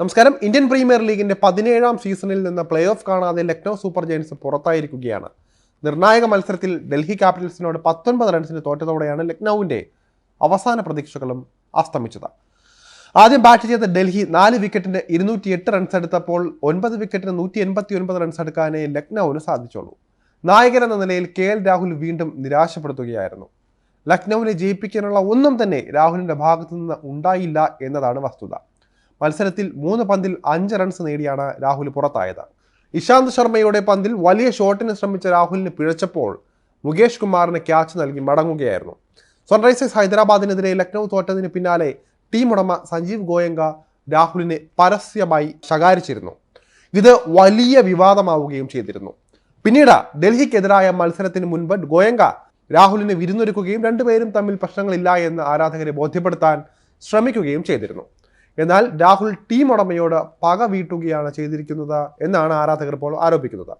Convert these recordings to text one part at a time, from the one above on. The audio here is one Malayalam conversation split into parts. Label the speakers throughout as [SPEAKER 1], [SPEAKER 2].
[SPEAKER 1] നമസ്കാരം. ഇന്ത്യൻ പ്രീമിയർ ലീഗിന്റെ പതിനേഴാം സീസണിൽ നിന്ന് പ്ലേ ഓഫ് കാണാതെ ലക്നൗ സൂപ്പർ ജയൻസ് പുറത്തായിരിക്കുകയാണ്. നിർണായക മത്സരത്തിൽ ഡൽഹി ക്യാപിറ്റൽസിനോട് പത്തൊൻപത് റൺസിന് തോറ്റതോടെയാണ് ലക്നൌവിന്റെ അവസാന പ്രതീക്ഷകളും അസ്തമിച്ചത്. ആദ്യം ബാറ്റ് ചെയ്ത ഡൽഹി നാല് വിക്കറ്റിന് ഇരുന്നൂറ്റി എട്ട് റൺസ് എടുത്തപ്പോൾ ഒൻപത് വിക്കറ്റിന് നൂറ്റി എൺപത്തി ഒൻപത് റൺസ് എടുക്കാനേ ലക്നൌവിന് സാധിച്ചുള്ളൂ. നായകൻ എന്ന നിലയിൽ കെ എൽ രാഹുൽ വീണ്ടും നിരാശപ്പെടുത്തുകയായിരുന്നു. ലക്നൌവിനെ ജയിപ്പിക്കാനുള്ള ഒന്നും തന്നെ രാഹുലിന്റെ ഭാഗത്തു നിന്ന് ഉണ്ടായില്ല എന്നതാണ് വസ്തുത. മത്സരത്തിൽ മൂന്ന് പന്തിൽ അഞ്ച് റൺസ് നേടിയാണ് രാഹുൽ പുറത്തായത്. ഇശാന്ത് ശർമ്മയുടെ പന്തിൽ വലിയ ഷോട്ടിന് ശ്രമിച്ച രാഹുലിന് പിഴച്ചപ്പോൾ മുകേഷ് കുമാറിന് ക്യാച്ച് നൽകി മടങ്ങുകയായിരുന്നു. സൺറൈസേഴ്സ് ഹൈദരാബാദിനെതിരെ ലക്നൗ തോറ്റതിന് പിന്നാലെ ടീം ഉടമ സഞ്ജീവ് ഗോയങ്ക രാഹുലിനെ പരസ്യമായി ശകാരിച്ചിരുന്നു. ഇത് വലിയ വിവാദമാവുകയും ചെയ്തിരുന്നു. പിന്നീട് ഡൽഹിക്കെതിരായ മത്സരത്തിന് മുൻപ് ഗോയങ്ക രാഹുലിന് വിരുന്നൊരുക്കുകയും രണ്ടുപേരും തമ്മിൽ പ്രശ്നങ്ങളില്ല എന്ന് ആരാധകരെ ബോധ്യപ്പെടുത്താൻ ശ്രമിക്കുകയും ചെയ്തിരുന്നു. എന്നാൽ രാഹുൽ ടീം ഉടമയോട് പക വീട്ടുകയാണ് ചെയ്തിരിക്കുന്നത് എന്നാണ് ആരാധകർ ഇപ്പോൾ ആരോപിക്കുന്നത്.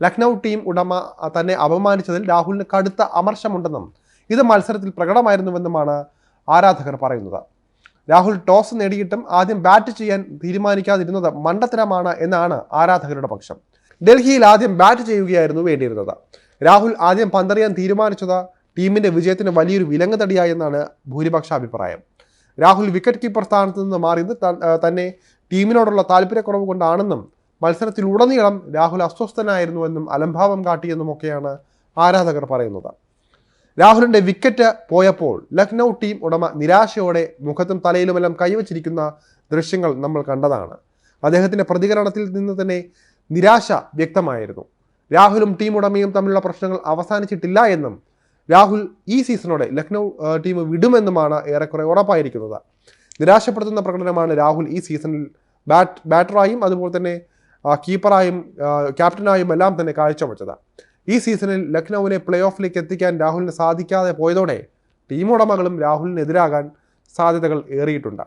[SPEAKER 1] ലക്നൗ ടീം ഉടമ തന്നെ അപമാനിച്ചതിൽ രാഹുലിന് കടുത്ത അമർഷമുണ്ടെന്നും ഇത് മത്സരത്തിൽ പ്രകടമായിരുന്നുവെന്നുമാണ് ആരാധകർ പറയുന്നത്. രാഹുൽ ടോസ് നേടിയിട്ടും ആദ്യം ബാറ്റ് ചെയ്യാൻ തീരുമാനിക്കാതിരുന്നത് മണ്ടത്തരമാണ് എന്നാണ് ആരാധകരുടെ പക്ഷം. ഡൽഹിയിൽ ആദ്യം ബാറ്റ് ചെയ്യുകയായിരുന്നു വേണ്ടിയിരുന്നത്. രാഹുൽ ആദ്യം പന്തറിയാൻ തീരുമാനിച്ചത് ടീമിന്റെ വിജയത്തിന് വലിയൊരു വിലങ്ങ് തടിയായെന്നാണ് ഭൂരിപക്ഷ അഭിപ്രായം. രാഹുൽ വിക്കറ്റ് കീപ്പർ സ്ഥാനത്ത് നിന്ന് മാറിയത് തന്നെ ടീമിനോടുള്ള താല്പര്യക്കുറവ് കൊണ്ടാണെന്നും മത്സരത്തിലുടനീളം രാഹുൽ അസ്വസ്ഥനായിരുന്നുവെന്നും അലംഭാവം കാട്ടിയെന്നുമൊക്കെയാണ് ആരാധകർ പറയുന്നത്. രാഹുലിന്റെ വിക്കറ്റ് പോയപ്പോൾ ലക്നൗ ടീം ഉടമ നിരാശയോടെ മുഖത്തും തലയിലുമെല്ലാം കൈവച്ചിരിക്കുന്ന ദൃശ്യങ്ങൾ നമ്മൾ കണ്ടതാണ്. അദ്ദേഹത്തിന്റെ പ്രതികരണത്തിൽ നിന്ന് തന്നെ നിരാശ വ്യക്തമായിരുന്നു. രാഹുലും ടീം ഉടമയും തമ്മിലുള്ള പ്രശ്നങ്ങൾ അവസാനിച്ചിട്ടില്ല എന്നും രാഹുൽ ഈ സീസണോടെ ലക്നൗ ടീം വിടുമെന്നുമാണ് ഏറെക്കുറെ ഉറപ്പായിരിക്കുന്നത്. നിരാശപ്പെടുത്തുന്ന പ്രകടനമാണ് രാഹുൽ ഈ സീസണിൽ ബാറ്റ് ബാറ്ററായും അതുപോലെ തന്നെ കീപ്പറായും ക്യാപ്റ്റനായും എല്ലാം തന്നെ കാഴ്ചവെച്ചത്. ഈ സീസണിൽ ലക്നൌവിനെ പ്ലേ ഓഫിലേക്ക് എത്തിക്കാൻ രാഹുലിന് സാധിക്കാതെ പോയതോടെ ടീം ഉടമകളും രാഹുലിനെതിരാകാൻ സാധ്യതകൾ ഏറിയിട്ടുണ്ട്.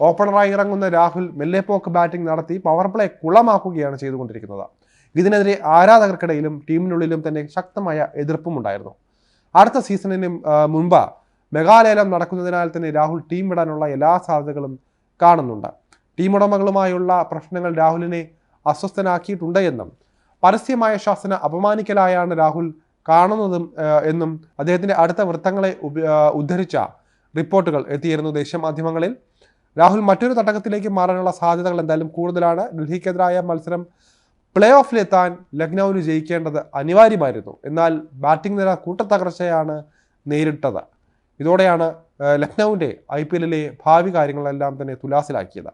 [SPEAKER 1] ഓപ്പണറായി ഇറങ്ങുന്ന രാഹുൽ മെല്ലെപ്പോക്ക് ബാറ്റിംഗ് നടത്തി പവർ പ്ലേ കുളമാക്കുകയാണ് ചെയ്തുകൊണ്ടിരിക്കുന്നത്. ഇതിനെതിരെ ആരാധകർക്കിടയിലും ടീമിനുള്ളിലും തന്നെ ശക്തമായ എതിർപ്പുമുണ്ടായിരുന്നു. അടുത്ത സീസണിന് മുൻപ് മെഗാലേലം നടക്കുന്നതിനാൽ തന്നെ രാഹുൽ ടീം വിടാനുള്ള എല്ലാ സാധ്യതകളും കാണുന്നുണ്ട്. ടീം ഉടമകളുമായുള്ള പ്രശ്നങ്ങൾ രാഹുലിനെ അസ്വസ്ഥനാക്കിയിട്ടുണ്ട് എന്നും പരസ്യമായ ശാസന അപമാനിക്കലായാണ് രാഹുൽ കാണുന്നതും എന്നും അദ്ദേഹത്തിന്റെ അടുത്ത വൃത്തങ്ങളെ ഉദ്ധരിച്ച റിപ്പോർട്ടുകൾ എത്തിയിരുന്നു ദേശീയ മാധ്യമങ്ങളിൽ. രാഹുൽ മറ്റൊരു തട്ടകത്തിലേക്ക് മാറാനുള്ള സാധ്യതകൾ എന്തായാലും കൂടുതലാണ്. ഡൽഹിക്കെതിരായ മത്സരം പ്ലേ ഓഫിലെത്താൻ ലക്നൌവിന് ജയിക്കേണ്ടത് അനിവാര്യമായിരുന്നു. എന്നാൽ ബാറ്റിംഗ് നില കൂട്ടത്തകർച്ചയാണ് നേരിട്ടത്. ഇതോടെയാണ് ലക്നൌവിന്റെ ഐ പി എല്ലിലെ ഭാവി കാര്യങ്ങളെല്ലാം തന്നെ തുലാസിലാക്കിയത്.